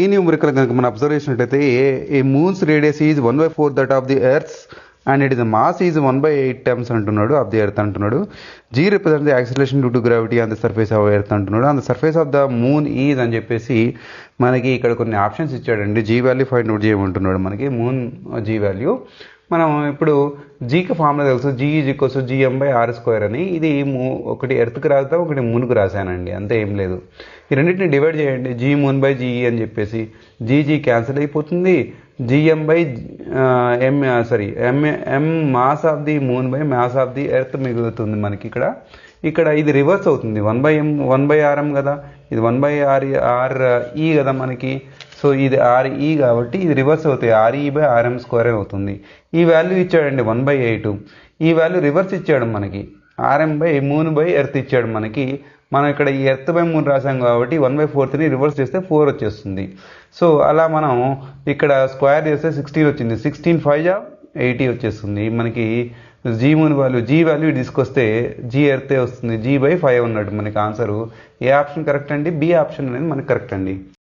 ఈ న్యూమరికల్ కనుక మనం అబ్జర్వ్ చేసినట్టయితే a moon's radius is one by four that of the earth and it is mass is one by eight times అంటున్నాడు of the earth అంటున్నాడు. G represent the acceleration due to gravity on the surface of earth అంటున్నాడు. On the surface of the moon is అని చెప్పేసి మనకి ఇక్కడ కొన్ని options ఇచ్చాడండి. G value find out చేయమంటున్నాడు మనకి. మూన్ జీ వాల్యూ మనం ఇప్పుడు జీకి ఫార్ములా తెలుసు. G is equals GM by R square అని. ఇది ఒకటి ఎర్త్కి రాస్తా ఒకటి మూన్కి రాశానండి. అంతే ఏం లేదు. ఈ రెండింటిని డివైడ్ చేయండి. జీ మూన్ బై జీఈ అని చెప్పేసి. జీజీ క్యాన్సిల్ అయిపోతుంది. GM by M sorry M M mass of the moon by mass of the earth మిగులుతుంది మనకి ఇక్కడ. ఇక్కడ ఇది రివర్స్ అవుతుంది. One by M one by RM కదా. ఇది వన్ బై ఆర్ ఆర్ ఈ కదా మనకి. సో ఇది ఆర్ఈ కాబట్టి ఇది రివర్స్ అవుతాయి. ఆర్ఈ బై ఆర్ఎం స్క్వేర్ అవుతుంది. ఈ వాల్యూ ఇచ్చాడండి వన్ బై ఎయిట్ ఈ వాల్యూ రివర్స్ ఇచ్చాడు మనకి. RM by moon by earth ఇచ్చాడు మనకి. మనం ఇక్కడ ఈ ఎర్త్ బై మూన్ రాసాం కాబట్టి వన్ బై ఫోర్త్ని రివర్స్ చేస్తే ఫోర్ వచ్చేస్తుంది. సో అలా మనం ఇక్కడ స్క్వేర్ చేస్తే సిక్స్టీన్ వచ్చింది. సిక్స్టీన్ ఫైవ్ జా ఎయిటీ వచ్చేస్తుంది. మనకి g moon value g value తీసుకొస్తే జీ ఎర్తే వస్తుంది? జీ బై ఫైవ్ ఉన్నట్టు మనకి ఆన్సరు ఏ ఆప్షన్ కరెక్ట్ అండి? బి ఆప్షన్ అనేది మనకి కరెక్ట్ అండి.